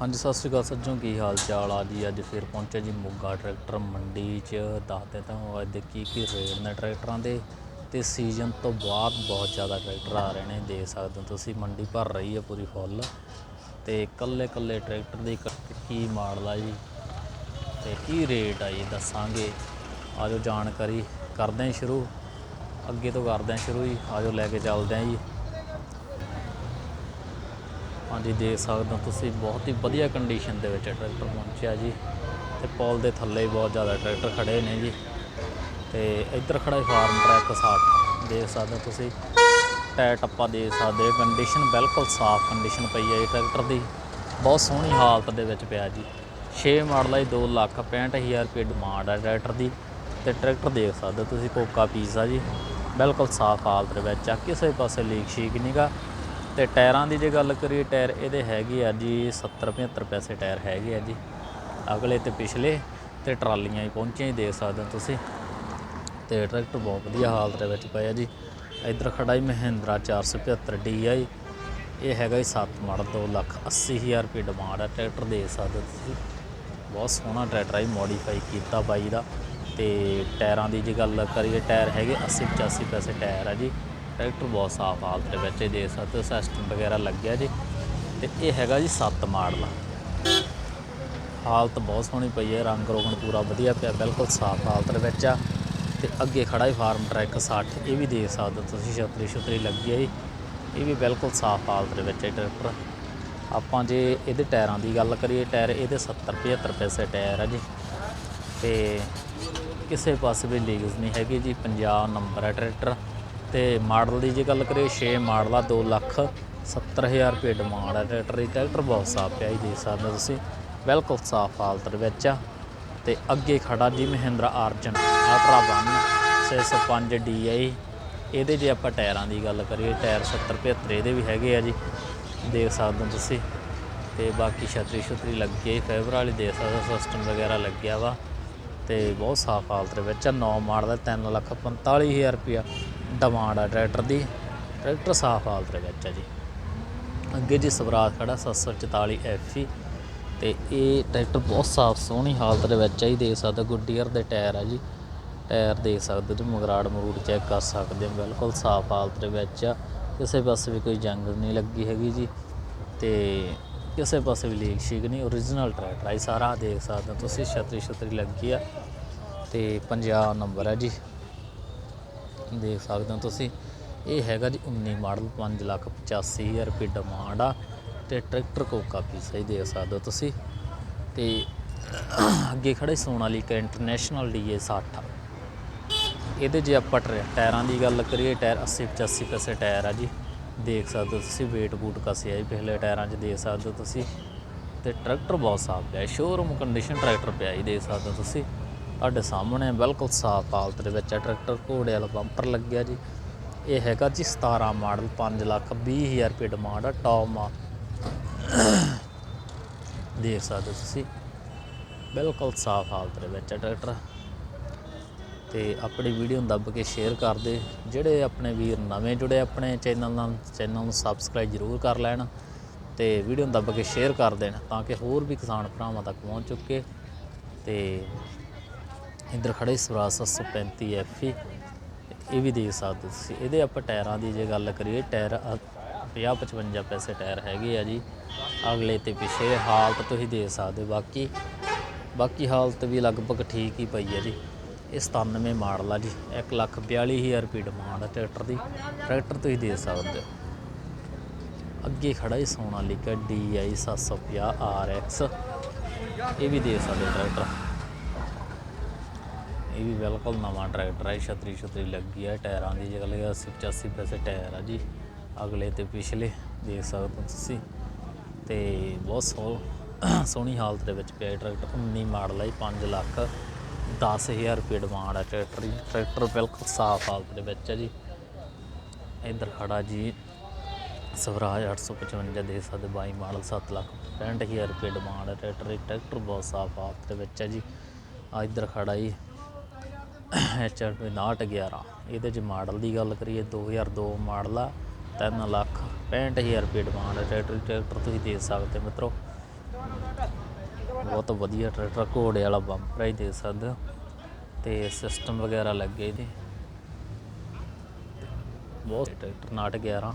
ਹਾਂਜੀ, ਸਤਿ ਸ਼੍ਰੀ ਅਕਾਲ ਸੱਜਣੋ, ਕੀ ਹਾਲ ਚਾਲ ਆ ਜੀ? ਅੱਜ ਫਿਰ ਪਹੁੰਚਿਆ ਜੀ ਮੋਗਾ ਟਰੈਕਟਰ ਮੰਡੀ 'ਚ। ਦੱਸਦੇ ਤਾਂ ਅੱਜ ਦੇ ਕੀ ਕੀ ਰੇਟ ਨੇ ਟਰੈਕਟਰਾਂ ਦੇ। ਤੇ ਸੀਜ਼ਨ ਤੋਂ ਬਾਅਦ ਬਹੁਤ ਜ਼ਿਆਦਾ ਟਰੈਕਟਰ ਆ ਰਹੇ ਨੇ, ਦੇਖ ਸਕਦੇ ਹੋ ਤੁਸੀਂ, ਮੰਡੀ ਭਰ ਰਹੀ ਹੈ ਪੂਰੀ ਫੁੱਲ। ਤੇ ਕੱਲੇ ਕੱਲੇ ਟਰੈਕਟਰ ਦੀ ਕ- ਕੀ ਮਾਡਲ ਆ ਜੀ? ਤੇ ਕੀ ਰੇਟ ਆ ਜੀ, ਦੱਸਾਂਗੇ। ਆਜੋ ਜਾਣਕਾਰੀ ਕਰਦੇ ਹਾਂ ਸ਼ੁਰੂ। ਅੱਗੇ ਤੋਂ ਕਰਦੇ ਹਾਂ ਸ਼ੁਰੂ ਜੀ, ਆਜੋ ਲੈ ਕੇ ਚੱਲਦੇ ਹਾਂ ਜੀ। ਹਾਂਜੀ ਦੇਖ ਸਕਦੇ ਹੋ ਤੁਸੀਂ। ਬਹੁਤ ਹੀ ਵਧੀਆ ਕੰਡੀਸ਼ਨ ਦੇ ਵਿੱਚ ਟਰੈਕਟਰ ਪਹੁੰਚਿਆ ਜੀ। ਤੇ ਪੌਲ ਦੇ ਥੱਲੇ ਹੀ ਬਹੁਤ ਜ਼ਿਆਦਾ ਟਰੈਕਟਰ ਖੜੇ ਨੇ ਜੀ। ਤੇ ਇੱਧਰ ਖੜਾ ਫਾਰਮ ਟਰੈਕ 60 ਦੇਖ ਸਕਦੇ ਹੋ ਤੁਸੀਂ। ਟਾਇਰ ਟੱਪਾ ਦੇਖ ਸਕਦੇ ਹੋ। ਕੰਡੀਸ਼ਨ ਬਿਲਕੁਲ ਸਾਫ਼ ਕੰਡੀਸ਼ਨ ਪਈ ਹੈ ਇਹ ਟਰੈਕਟਰ ਦੀ। ਬਹੁਤ ਸੋਹਣੀ ਹਾਲਤ ਦੇ ਵਿੱਚ ਪਿਆ ਜੀ। 6 ਮਾਡਲ ਹੈ 2 ਲੱਖ 65000 ਰੁਪਏ ਡਿਮਾਂਡ ਹੈ ਟਰੈਕਟਰ ਦੀ। ਤੇ ਟਰੈਕਟਰ ਦੇਖ ਸਕਦੇ ਹੋ ਤੁਸੀਂ, ਕੋਕਾ ਪੀਸ ਆ ਜੀ। ਬਿਲਕੁਲ ਸਾਫ਼ ਹਾਲਤ ਦੇ ਵਿੱਚ ਆ। ਕਿਸੇ ਪਾਸੇ ਲੀਕ ਸ਼ੀਕ ਨਹੀਂਗਾ ਤੇ ਟਾਇਰਾਂ ਦੀ ਜੇ ਗੱਲ ਕਰੀਏ, ਟਾਇਰ ਇਹਦੇ ਹੈਗੇ ਆ ਜੀ 70 75 ਪੈਸੇ ਟਾਇਰ ਹੈਗੇ ਆ ਜੀ। ਅਗਲੇ ਤੇ ਪਿਛਲੇ ਤੇ ਟਰਾਲੀਆਂ ਹੀ ਪਹੁੰਚੀਆਂ ਹੀ ਦੇਖ ਸਕਦੇ ਹੋ ਤੁਸੀਂ। ਤੇ ਟਰੈਕਟਰ ਬਹੁਤ ਵਧੀਆ ਹਾਲਤ ਦੇ ਵਿੱਚ ਪਿਆ ਜੀ। ਇਧਰ ਖੜਾ ਹੀ ਮਹਿੰਦਰਾ 475 DI ਇਹ ਹੈਗਾ ਜੀ 7 ਮਾਡਲ 2 ਲੱਖ 80 ਹਜ਼ਾਰ ਰੁਪਏ ਡਿਮਾਂਡ ਹੈ ਟਰੈਕਟਰ ਦੇ ਸਕਦੇ ਹੋ ਤੁਸੀਂ। ਬਹੁਤ ਸੋਹਣਾ ਟਰੈਕਟਰ ਹੈ ਮੋਡੀਫਾਈ ਕੀਤਾ ਬਾਈ ਦਾ। ਤੇ ਟਾਇਰਾਂ ਦੀ ਜੇ ਗੱਲ ਕਰੀਏ, ਟਾਇਰ ਹੈਗੇ 80 85 ਪੈਸੇ ਟਾਇਰ ਆ ਜੀ। ਟਰੈਕਟਰ ਬਹੁਤ ਸਾਫ਼ ਹਾਲਤ ਦੇ ਵਿੱਚ ਇਹ ਦੇਖ ਸਕਦੇ ਹੋ ਸਿਸਟਮ ਵਗੈਰਾ ਲੱਗਿਆ ਜੀ। ਤੇ ਇਹ ਹੈਗਾ ਜੀ 7 ਮਾਡਲ। ਹਾਲਤ ਬਹੁਤ ਸੋਹਣੀ ਪਈ ਹੈ। ਰੰਗ ਰੋਗਨ ਪੂਰਾ ਵਧੀਆ ਪਿਆ, ਬਿਲਕੁਲ ਸਾਫ਼ ਹਾਲਤ ਦੇ ਵਿੱਚ ਆ। ਤੇ ਅੱਗੇ ਖੜਾ ਹੈ ਫਾਰਮ ਟਰੈਕ 60 ਇਹ ਵੀ ਦੇਖ ਸਕਦੇ ਹੋ ਤੁਸੀਂ, ਛਤਰੀ ਛਤਰੀ ਲੱਗੀ ਹੈ ਜੀ। ਇਹ ਵੀ ਬਿਲਕੁਲ ਸਾਫ਼ ਹਾਲਤ ਦੇ ਵਿੱਚ ਹੈ ਟਰੈਕਟਰ। ਆਪਾਂ ਜੇ ਇਹਦੇ ਟਾਇਰਾਂ ਦੀ ਗੱਲ ਕਰੀਏ, ਟਾਇਰ ਇਹਦੇ 70 75 ਪੈਸੇ ਟਾਇਰ ਆ ਜੀ। ਤੇ ਕਿਸੇ ਪਾਸੇ ਵੀ ਲੀਗਸ ਨਹੀਂ ਹੈਗੀ ਜੀ। 50 ਨੰਬਰ ਹੈ ਟਰੈਕਟਰ। ਤੇ ਮਾਡਲ ਦੀ ਜੇ ਗੱਲ ਕਰੀਏ 6 ਮਾਡਲ ਆ 2 ਲੱਖ 70000 ਰੁਪਏ ਡਿਮਾਂਡ ਹੈ ਟਰੈਕਟਰ ਦੀ ਟਰੈਕਟਰ ਬਹੁਤ ਸਾਫ਼ ਪਿਆ ਜੀ, ਦੇਖ ਸਕਦੇ ਹੋ ਤੁਸੀਂ। ਬਿਲਕੁਲ ਸਾਫ਼ ਹਾਲਤ ਵਿੱਚ ਆ। ਤੇ ਅੱਗੇ ਖੜਾ ਜੀ ਮਹਿੰਦਰਾ ਆਰਜਨ, ਅਲਟਰਾ 1 605 DI ਇਹਦੇ ਜੇ ਆਪਾਂ ਟਾਇਰਾਂ ਦੀ ਗੱਲ ਕਰੀਏ, ਟਾਇਰ 70 75 ਇਹਦੇ ਵੀ ਹੈਗੇ ਆ ਜੀ। ਦੇਖ ਸਕਦੇ ਹੋ ਤੁਸੀਂ। ਤੇ ਬਾਕੀ ਛਤਰੀ ਛਤਰੀ ਲੱਗੀ ਹੈ ਫਾਈਬਰ ਵਾਲੀ ਦੇਖ ਸਕਦੇ ਹੋ ਸਿਸਟਮ ਵਗੈਰਾ ਲੱਗਿਆ ਵਾ। ਤੇ ਬਹੁਤ ਸਾਫ਼ ਹਾਲਤ ਵਿੱਚ ਆ 9 ਮਾਡਲ ਦਾ 3 ਲੱਖ 45000 ਰੁਪਿਆ ਡਿਮਾਂਡ ਆ ਟਰੈਕਟਰ ਦੀ। ਟਰੈਕਟਰ ਸਾਫ਼ ਹਾਲਤ ਦੇ ਵਿੱਚ ਆ ਜੀ। ਅੱਗੇ ਜੀ ਸਵਰਾਜ ਖੜਾ 744 ਐਫੀ ਤੇ ਇਹ ਟਰੈਕਟਰ ਬਹੁਤ ਸਾਫ਼, ਸੋਹਣੀ ਹਾਲਤ ਦੇ ਵਿੱਚ ਆ ਜੀ। ਦੇਖ ਸਕਦੇ ਹੋ, ਗੁੱਡੀਅਰ ਦੇ ਟਾਇਰ ਆ ਜੀ। ਟਾਇਰ ਦੇਖ ਸਕਦੇ ਹੋ ਜੀ, ਮਗਰਾੜ ਮਰੂੜ ਚੈੱਕ ਕਰ ਸਕਦੇ ਹੋ, ਬਿਲਕੁਲ ਸਾਫ਼ ਹਾਲਤ ਦੇ ਵਿੱਚ ਆ। ਕਿਸੇ ਪਾਸੇ ਵੀ ਕੋਈ ਜੰਗ ਨਹੀਂ ਲੱਗੀ ਹੈਗੀ ਜੀ। ਤੇ ਕਿਸੇ ਪਾਸੇ ਵੀ ਲੀਕ ਸ਼ੀਕ ਨਹੀਂ ਓਰੀਜਨਲ ਟਰੈਕਟਰ ਆ ਜੀ। ਸਾਰਾ ਦੇਖ ਸਕਦੇ ਹੋ ਤੁਸੀਂ ਛਤਰੀ ਛਤਰੀ ਲੱਗੀ ਆ। ਤੇ 50 ਨੰਬਰ ਹੈ ਜੀ। ਦੇਖ ਸਕਦੇ ਹੋ ਤੁਸੀਂ। ਇਹ ਹੈਗਾ ਜੀ 19 ਮਾਡਲ 5 ਲੱਖ 85 ਹਜ਼ਾਰ ਰੁਪਏ ਡਿਮਾਂਡ ਆ ਤੇ ਟਰੈਕਟਰ ਕੋਕਾ ਪੀਸ ਹੀ ਦੇਖ ਸਕਦੇ ਹੋ ਤੁਸੀਂ। ਤੇ ਅੱਗੇ ਖੜੇ ਸੋਨਾਲੀਕਾ ਇੰਟਰਨੈਸ਼ਨਲ ਡੀਏ 60 ਇਹਦੇ ਜੇ ਆਪਾਂ ਟਰ- ਟਾਇਰਾਂ ਦੀ ਗੱਲ ਕਰੀਏ, ਟਾਇਰ 80 85 ਪੈਸੇ ਟਾਇਰ ਆ ਜੀ। ਦੇਖ ਸਕਦੇ ਹੋ ਤੁਸੀਂ ਵੇਟ ਬੂਟ ਕਸੇ ਆ ਜੀ, ਪਿਛਲੇ ਟਾਇਰਾਂ 'ਚ ਦੇਖ ਸਕਦੇ ਹੋ ਤੁਸੀਂ। ਤੇ ਟਰੈਕਟਰ ਬਹੁਤ ਸਾਫ਼ ਪਿਆ ਸ਼ੋਰੂਮ ਕੰਡੀਸ਼ਨ ਟਰੈਕਟਰ ਪਿਆ ਜੀ, ਦੇਖ ਸਕਦੇ ਹੋ ਤੁਸੀਂ। ਤੁਹਾਡੇ ਸਾਹਮਣੇ ਬਿਲਕੁਲ ਸਾਫ਼ ਹਾਲਤ ਦੇ ਵਿੱਚ ਹੈ। ਟਰੈਕਟਰ ਘੋੜੇ ਵਾਲਾ ਬੰਪਰ ਲੱਗਿਆ ਜੀ। ਇਹ ਹੈਗਾ ਜੀ 17 ਮਾਡਲ 5 ਲੱਖ 20 ਹਜ਼ਾਰ ਰੁਪਏ ਡਿਮਾਂਡ ਆ ਟੌਪ ਮਾ ਦੇਖ ਸਕਦੇ ਹੋ ਤੁਸੀਂ। ਬਿਲਕੁਲ ਸਾਫ਼ ਹਾਲਤ ਦੇ ਵਿੱਚ ਹੈ ਟਰੈਕਟਰ। ਤੇ ਆਪਣੀ ਵੀਡੀਓ ਨੂੰ ਦੱਬ ਕੇ ਸ਼ੇਅਰ ਕਰ ਦੇ। ਜਿਹੜੇ ਆਪਣੇ ਵੀਰ ਨਵੇਂ ਜੁੜੇ ਆਪਣੇ ਚੈਨਲ ਨਾਲ ਚੈਨਲ ਨੂੰ ਸਬਸਕ੍ਰਾਈਬ ਜ਼ਰੂਰ ਕਰ ਲੈਣ ਤੇ ਵੀਡੀਓ ਨੂੰ ਦੱਬ ਕੇ ਸ਼ੇਅਰ ਕਰ ਦੇਣ ਤਾਂ ਕਿ ਹੋਰ ਵੀ ਕਿਸਾਨ ਭਰਾਵਾਂ ਤੱਕ ਪਹੁੰਚ ਚੁੱਕੇ। ਤੇ ਇੰਦਰ ਖੜੇ ਸਵਰਾਜ 735 ਐਫਈ ਇਹ ਵੀ ਦੇਖ ਸਕਦੇ ਹੋ ਤੁਸੀਂ। ਇਹਦੇ ਆਪਾਂ ਟਾਇਰਾਂ ਦੀ ਜੇ ਗੱਲ ਕਰੀਏ, ਟਾਇਰ 50 55 ਪੈਸੇ ਟਾਇਰ ਹੈਗੇ ਆ ਜੀ। ਅਗਲੇ ਤੇ ਪਿਛੇ ਹਾਲਤ ਤੁਸੀਂ ਦੇਖ ਸਕਦੇ ਹੋ। ਬਾਕੀ ਬਾਕੀ ਹਾਲਤ ਵੀ ਲਗਭਗ ਠੀਕ ਹੀ ਪਈ ਹੈ ਜੀ। ਇਹ 97 ਮਾਡਲ ਆ ਜੀ। 1 ਲੱਖ 42000 ਰੁਪਏ ਡਿਮਾਂਡ ਹੈ ਟਰੈਕਟਰ ਦੀ। ਟਰੈਕਟਰ ਤੁਸੀਂ ਦੇਖ ਸਕਦੇ ਹੋ। ਅੱਗੇ ਖੜਾ ਹੀ ਸੋਨਾਲੀਕਾ DI 750 RX ਇਹ ਵੀ ਦੇਖ ਸਕਦੇ ਹੋ ਟਰੈਕਟਰ। ਇਹ ਵੀ ਬਿਲਕੁਲ ਨਵਾਂ ਟਰੈਕਟਰ ਹੈ ਛਤਰੀ ਛਤਰੀ ਲੱਗੀ ਹੈ ਟਾਇਰਾਂ ਦੀ ਜਗ੍ਹਾ ਲਈ 80 85 ਪੈਸੇ ਟਾਇਰ ਆ ਜੀ। ਅਗਲੇ ਤੇ ਪਿਛਲੇ ਦੇਖ ਸਕਦੇ ਹੋ ਤੁਸੀਂ। ਤੇ ਬਹੁਤ ਸੋ ਸੋਹਣੀ ਹਾਲਤ ਦੇ ਵਿੱਚ ਪਿਆ ਟਰੈਕਟਰ 19 ਮਾਡਲ ਹੈ ਜੀ, 5 ਲੱਖ 10000 ਰੁਪਏ ਡਿਮਾਂਡ ਹੈ ਟਰੈਕਟਰ ਦੀ। ਟਰੈਕਟਰ ਬਿਲਕੁਲ ਸਾਫ਼ ਹਾਲਤ ਦੇ ਵਿੱਚ ਹੈ ਜੀ। ਇੱਧਰ ਖੜਾ ਜੀ ਸਵਰਾਜ 855 ਦੇ ਸਕਦੇ 22 ਮਾਡਲ 7 ਲੱਖ 65000 ਰੁਪਏ ਡਿਮਾਂਡ ਹੈ ਟਰੈਕਟਰ ਦੀ। ਟਰੈਕਟਰ ਬਹੁਤ ਸਾਫ਼ ਹਾਲਤ ਦੇ ਵਿੱਚ ਹੈ ਜੀ। ਆ ਇੱਧਰ ਖੜਾ ਜੀ ਐਚਆਰ 911 ਇਹਦੇ ਚ ਮਾਡਲ ਦੀ ਗੱਲ ਕਰੀਏ 2002 ਮਾਡਲ ਆ 3 ਲੱਖ 65000 ਰੁਪਏ ਡਿਮਾਂਡ ਹੈ ਟਰੈਕਟਰ ਟਰੈਕਟਰ ਤੁਸੀਂ ਦੇ ਸਕਦੇ ਹੋ ਮਿੱਤਰੋ। ਬਹੁਤ ਵਧੀਆ ਟਰੈਕਟਰ ਘੋੜੇ ਵਾਲਾ ਬੰਪਰ ਹੀ ਦੇ ਸਕਦੇ ਹੋ। ਤੇ ਸਿਸਟਮ ਵਗੈਰਾ ਲੱਗੇ ਇਹਦੇ। ਬਹੁਤ ਟਰੈਕਟਰ 911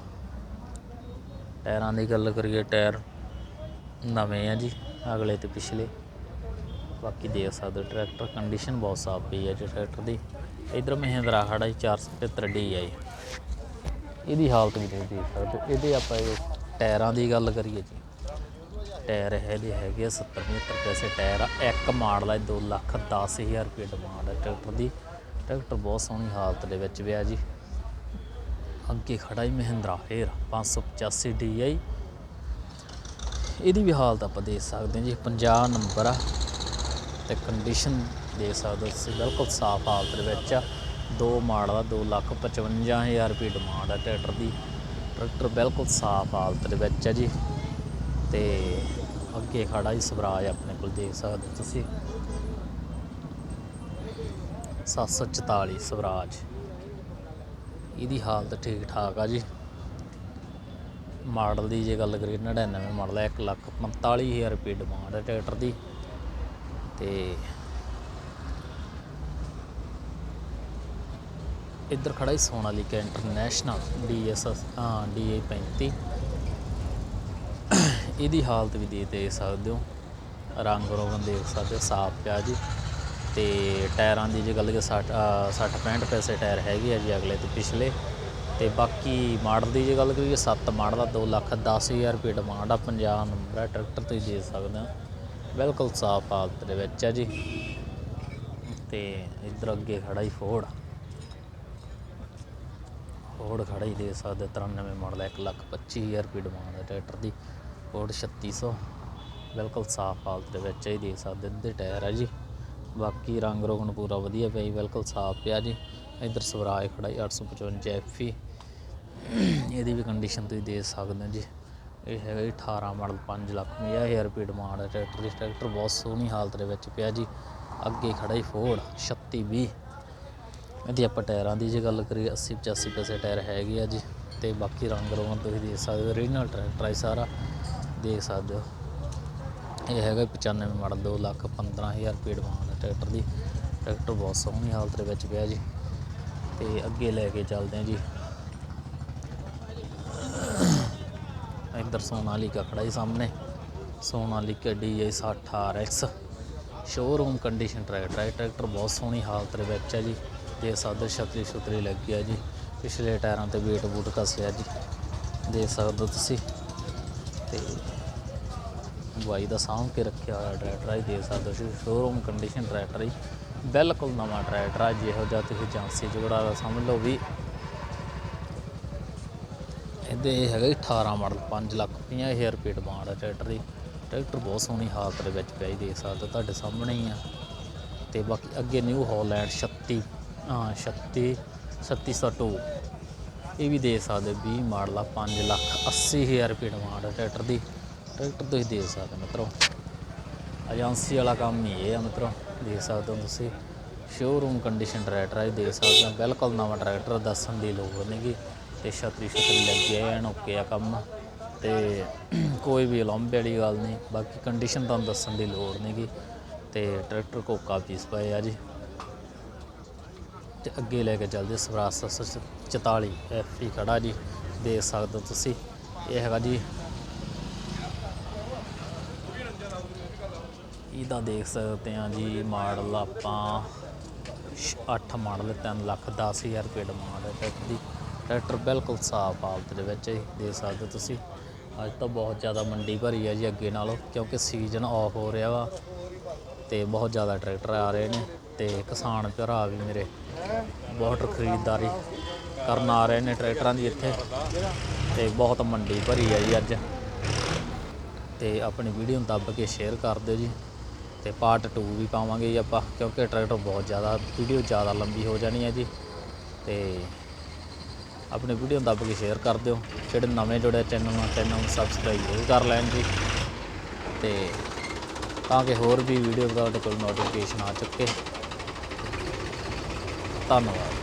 ਟਾਇਰਾਂ ਦੀ ਗੱਲ ਕਰੀਏ, ਟਾਇਰ ਨਵੇਂ ਆ ਜੀ, ਅਗਲੇ ਤੇ ਪਿਛਲੇ। ਬਾਕੀ ਦੇਖ ਸਕਦੇ ਹੋ, ਟਰੈਕਟਰ ਕੰਡੀਸ਼ਨ ਬਹੁਤ ਸਾਫ਼ ਪਈ ਹੈ ਜੀ ਟਰੈਕਟਰ ਦੀ। ਇਧਰ ਮਹਿੰਦਰਾ ਖੜਾ ਜੀ 475 ਡੀ ਆਈ। ਇਹਦੀ ਹਾਲਤ ਵੀ ਤੁਸੀਂ ਦੇਖ ਸਕਦੇ ਹੋ, ਇਹਦੇ ਆਪਾਂ ਇਹ ਟਾਇਰਾਂ ਦੀ ਗੱਲ ਕਰੀਏ ਜੀ। ਟਾਇਰ ਇਹਦੇ ਹੈਗੇ ਆ 70 75 ਪੈਸੇ ਟਾਇਰ ਆ, ਇੱਕ ਮਾਡਲ ਹੈ 2 ਲੱਖ 10 ਹਜ਼ਾਰ ਰੁਪਏ ਡਿਮਾਂਡ ਹੈ ਟਰੈਕਟਰ ਦੀ। ਟਰੈਕਟਰ ਬਹੁਤ ਸੋਹਣੀ ਹਾਲਤ ਦੇ ਵਿੱਚ ਪਿਆ ਜੀ। ਅੱਗੇ ਖੜਾ ਹੀ ਮਹਿੰਦਰਾ, ਫੇਰ 585 ਡੀ ਆਈ। ਇਹਦੀ ਵੀ ਹਾਲਤ ਆਪਾਂ ਦੇਖ ਸਕਦੇ ਹਾਂ ਜੀ 50 ਨੰਬਰ ਆ। ਤੇ ਕੰਡੀਸ਼ਨ ਦੇਖ ਸਕਦੇ ਹੋ ਤੁਸੀਂ, ਬਿਲਕੁਲ ਸਾਫ਼ ਹਾਲਤ ਦੇ ਵਿੱਚ ਆ। ਦੋ ਮਾਡਲ ਆ 2 ਲੱਖ 55000 ਰੁਪਏ ਡਿਮਾਂਡ ਆ ਟਰੈਕਟਰ ਦੀ। ਟਰੈਕਟਰ ਬਿਲਕੁਲ ਸਾਫ਼ ਹਾਲਤ ਦੇ ਵਿੱਚ ਆ ਜੀ। ਤੇ ਅੱਗੇ ਖੜਾ ਜੀ ਸਵਰਾਜ ਆਪਣੇ ਕੋਲ ਦੇਖ ਸਕਦੇ ਹੋ ਤੁਸੀਂ। 744 ਸਵਰਾਜ। ਇਹਦੀ ਹਾਲਤ ਠੀਕ ਠਾਕ ਆ ਜੀ। ਮਾਡਲ ਦੀ ਜੇ ਗੱਲ ਕਰੀਏ 99 ਮਾਡਲ ਹੈ 1 ਲੱਖ 45000 ਰੁਪਏ ਡਿਮਾਂਡ ਹੈ ਟਰੈਕਟਰ ਦੀ। ਤੇ ਇੱਧਰ ਖੜਾ ਹੀ ਸੋਨਾਲੀਕਾ ਇੰਟਰਨੈਸ਼ਨਲ ਡੀਐਸਐਸ ਹਾਂ ਡੀਏ 35 ਇਹਦੀ ਹਾਲਤ ਵੀ ਦੇ ਦੇ ਸਕਦੇ ਹੋ। ਰੰਗ ਰੋਗਨ ਦੇਖ ਸਕਦੇ ਹੋ ਸਾਫ਼ ਪਿਆ ਜੀ। ਤੇ ਟਾਇਰਾਂ ਦੀ ਜੇ ਗੱਲ ਕਰੀਏ 60 ਅ, 60 65 ਪੈਸੇ ਟਾਇਰ ਹੈਗੇ ਆ ਜੀ ਅਗਲੇ ਤੇ ਪਿਛਲੇ। ਤੇ ਬਾਕੀ ਮਾਡਲ ਦੀ ਜੇ ਗੱਲ ਕਰੀਏ 7 ਮਾਡਲ ਦਾ 2 ਲੱਖ 10000 ਰੁਪਏ ਡਿਮਾਂਡ ਆ 50 ਨੰਬਰ ਆ ਟਰੈਕਟਰ ਤੁਸੀਂ ਦੇ ਸਕਦੇ ਹੋ। ਬਿਲਕੁਲ ਸਾਫ਼ ਹਾਲਤ ਦੇ ਵਿੱਚ ਆ ਜੀ। ਤੇ ਇੱਧਰ ਅੱਗੇ ਖੜਾ ਹੀ ਫੋੜ ਫੋੜ ਖੜਾ ਹੀ ਦੇ ਸਕਦੇ ਹੋ, 93 ਮਾਡਲ 1 ਲੱਖ 25000 ਰੁਪਏ ਡਿਮਾਂਡ ਹੈ ਟਰੈਕਟਰ ਦੀ। ਫੋਰਡ 3600 ਬਿਲਕੁਲ ਸਾਫ਼ ਹਾਲਤ ਦੇ ਵਿੱਚ ਹੀ ਦੇ ਸਕਦੇ ਅੱਧੇ ਟਾਇਰ ਹੈ ਜੀ। ਬਾਕੀ ਰੰਗ ਰੋਗਨ ਪੂਰਾ ਵਧੀਆ ਪਿਆ ਜੀ ਬਿਲਕੁਲ ਸਾਫ਼ ਪਿਆ ਜੀ। ਇੱਧਰ ਸਵਰਾਜ ਖੜਾ ਜੀ 855 ਐਫੀ ਇਹਦੀ ਵੀ ਕੰਡੀਸ਼ਨ ਤੁਸੀਂ ਦੇ ਸਕਦੇ ਹੋ ਜੀ। ਇਹ ਹੈਗਾ ਜੀ 18 ਮਾਡਲ 5 ਲੱਖ 50000 ਰੁਪਏ ਡਿਮਾਂਡ ਹੈ, ਟਰੈਕਟਰ ਦੀ ਟਰੈਕਟਰ ਬਹੁਤ ਸੋਹਣੀ ਹਾਲਤ ਦੇ ਵਿੱਚ ਪਿਆ ਜੀ। ਅੱਗੇ ਖੜਾ ਹੀ ਫੋਰਡ 3620 ਇਹਦੀ ਆਪਾਂ ਟਾਇਰਾਂ ਦੀ ਜੇ ਗੱਲ ਕਰੀਏ 80 85 ਪੈਸੇ ਟਾਇਰ ਹੈਗੇ ਆ ਜੀ। ਤੇ ਬਾਕੀ ਰੰਗ ਰੋਗਨ ਤੁਸੀਂ ਦੇਖ ਸਕਦੇ ਹੋ ਰੀਜਨਲ ਟਰੈਕਟਰ ਹੈ ਸਾਰਾ। ਦੇਖ ਸਕਦੇ ਹੋ। ਇਹ ਹੈਗਾ 95 ਮਾਡਲ 2 ਲੱਖ 15000 ਰੁਪਏ ਡਿਮਾਂਡ ਹੈ ਟਰੈਕਟਰ ਦੀ। ਟਰੈਕਟਰ ਬਹੁਤ ਸੋਹਣੀ ਹਾਲਤ ਦੇ ਵਿੱਚ ਪਿਆ ਜੀ। ਤੇ ਅੱਗੇ ਲੈ ਕੇ ਚੱਲਦੇ ਹਾਂ ਜੀ। ਇੱਧਰ ਸੋਨਾਲੀਕਾ ਖੜਾ ਹੀ ਸਾਹਮਣੇ। Sonalika DI 60 RX showroom condition tractor ਹੈ ਟਰੈਕਟਰ ਬਹੁਤ ਸੋਹਣੀ ਹਾਲਤ ਦੇ ਵਿੱਚ ਹੈ ਜੀ। ਦੇਖ ਸਕਦੇ ਹੋ ਛਤਰੀ ਛੁਤਰੀ ਲੱਗੀ ਹੈ ਜੀ, ਪਿਛਲੇ ਟਾਇਰਾਂ ਤੇ ਵੇਟ ਬੂਟ ਕੱਸਿਆ ਜੀ। ਦੇਖ ਸਕਦੇ ਹੋ ਤੁਸੀਂ। ਤੇ ਬਾਈ ਦਾ ਸਾਂਭ ਕੇ ਰੱਖਿਆ ਹੋਇਆ ਟਰੈਕਟਰ ਹੈ ਦੇਖ ਸਕਦੇ ਹੋ ਸ਼ੋਰੂਮ ਕੰਡੀਸ਼ਨ ਟਰੈਕਟਰ ਹੈ ਬਿਲਕੁਲ ਨਵਾਂ ਟਰੈਕਟਰ ਹੈ ਜਿਹੋ ਜਿਹਾ ਤੁਸੀਂ ਏਜੰਸੀ ਜੋੜਾ ਸਮਝ ਲਓ ਵੀ ਇਹਦੇ ਇਹ ਹੈਗਾ ਜੀ 18 ਮਾਡਲ 5 ਲੱਖ 50 ਹਜ਼ਾਰ ਰੁਪਏ ਡਿਮਾਂਡ ਹੈ ਟਰੈਕਟਰ ਦੀ। ਟਰੈਕਟਰ ਬਹੁਤ ਸੋਹਣੀ ਹਾਲਤ ਦੇ ਵਿੱਚ ਪਿਆ ਜੀ, ਦੇਖ ਸਕਦੇ ਹੋ ਤੁਹਾਡੇ ਸਾਹਮਣੇ ਹੀ ਆ। ਤੇ ਬਾਕੀ ਅੱਗੇ ਨਿਊ ਹਾਲੈਂਡ 36 ਹਾਂ 36 3702 ਇਹ ਵੀ ਦੇ ਸਕਦੇ ਹੋ 20 ਮਾਡਲ ਆ 5 ਲੱਖ 80 ਹਜ਼ਾਰ ਰੁਪਏ ਡਿਮਾਂਡ ਹੈ ਟਰੈਕਟਰ ਦੀ। ਟਰੈਕਟਰ ਤੁਸੀਂ ਦੇ ਸਕਦੇ ਹੋ ਮਿੱਤਰੋ ਏਜੰਸੀ ਵਾਲਾ ਕੰਮ ਹੀ ਇਹ ਆ ਮਿੱਤਰੋ, ਦੇਖ ਸਕਦੇ ਹੋ ਤੁਸੀਂ। ਸ਼ੋਰੂਮ ਕੰਡੀਸ਼ਨ ਟਰੈਕਟਰ ਹੈ ਦੇਖ ਸਕਦੇ ਹੋ, ਬਿਲਕੁਲ ਨਵਾਂ ਟਰੈਕਟਰ ਦੱਸਣ ਦੀ ਲੋੜ ਨਹੀਂਗੀ ਤੇ ਛਤਰੀ ਛਤਰੀ ਲੱਗੀ ਹੈ ਐਨ ਓਕੇ ਆ ਕੰਮ ਤੇ ਕੋਈ ਵੀ ਉਲੰਭੇ ਵਾਲੀ ਗੱਲ ਨਹੀਂ, ਬਾਕੀ ਕੰਡੀਸ਼ਨ ਤੁਹਾਨੂੰ ਦੱਸਣ ਦੀ ਲੋੜ ਨਹੀਂਗੀ ਤੇ ਟਰੈਕਟਰ ਕੋਕਾ ਪੀਸ ਪਏ ਆ ਜੀ। ਤੇ ਅੱਗੇ ਲੈ ਕੇ ਚੱਲਦੇ ਸਵਰਾਜ 744 ਐਫ ਹੀ ਖੜਾ ਜੀ, ਦੇਖ ਸਕਦੇ ਹੋ ਤੁਸੀਂ, ਇਹ ਹੈਗਾ ਜੀ। ਇਹਦਾ ਦੇਖ ਸਕਦੇ ਆ ਜੀ, ਮਾਡਲ ਆਪਾਂ 8 ਮਾਡਲ 3 ਲੱਖ 10 ਹਜ਼ਾਰ ਰੁਪਏ ਡਿਮਾਂਡ ਹੈ ਟਰੈਕਟਰ ਦੀ। ਟਰੈਕਟਰ ਬਿਲਕੁਲ ਸਾਫ਼ ਹਾਲਤ ਦੇ ਵਿੱਚ ਹੈ ਜੀ, ਦੇਖ ਸਕਦੇ ਹੋ ਤੁਸੀਂ। ਅੱਜ ਤਾਂ ਬਹੁਤ ਜ਼ਿਆਦਾ ਮੰਡੀ ਭਰੀ ਹੈ ਜੀ ਅੱਗੇ ਨਾਲੋਂ ਕਿਉਂਕਿ ਸੀਜ਼ਨ ਆਫ ਹੋ ਰਿਹਾ ਵਾ ਤੇ ਬਹੁਤ ਜ਼ਿਆਦਾ ਟਰੈਕਟਰ ਆ ਰਹੇ ਨੇ ਤੇ ਕਿਸਾਨ ਭਰਾ ਵੀ ਮੇਰੇ ਬਹੁਤ ਖਰੀਦਦਾਰੀ ਕਰਨ ਆ ਰਹੇ ਨੇ ਟਰੈਕਟਰਾਂ ਦੀ ਇੱਥੇ ਤੇ ਬਹੁਤ ਮੰਡੀ ਭਰੀ ਹੈ ਜੀ ਅੱਜ। ਤੇ ਆਪਣੀ ਵੀਡੀਓ ਨੂੰ ਦੱਬ ਕੇ ਸ਼ੇਅਰ ਕਰ ਦਿਓ ਜੀ ਤੇ ਪਾਰਟ 2 ਵੀ ਪਾਵਾਂਗੇ ਜੀ ਆਪਾਂ ਕਿਉਂਕਿ ਟਰੈਕਟਰ ਬਹੁਤ ਜ਼ਿਆਦਾ ਵੀਡੀਓ ਜ਼ਿਆਦਾ ਲੰਬੀ ਹੋ ਜਾਣੀ ਹੈ ਜੀ ਤੇ ਆਪਣੇ ਵੀਡੀਓ ਨੂੰ ਦੱਬ ਕੇ ਸ਼ੇਅਰ ਕਰ ਦਿਓ। ਜਿਹੜੇ ਨਵੇਂ ਜੁੜੇ ਚੈਨਲ ਨਾਲ ਚੈਨਲ ਨੂੰ ਸਬਸਕ੍ਰਾਈਬ ਜ਼ਰੂਰ ਕਰ ਲੈਣ ਜੀ। ਤੇ ਤਾਂ ਕਿ ਹੋਰ ਵੀ ਵੀਡੀਓ ਤੁਹਾਡੇ ਕੋਲ ਨੋਟੀਫਿਕੇਸ਼ਨ ਆ ਚੁੱਕੇ। ਧੰਨਵਾਦ।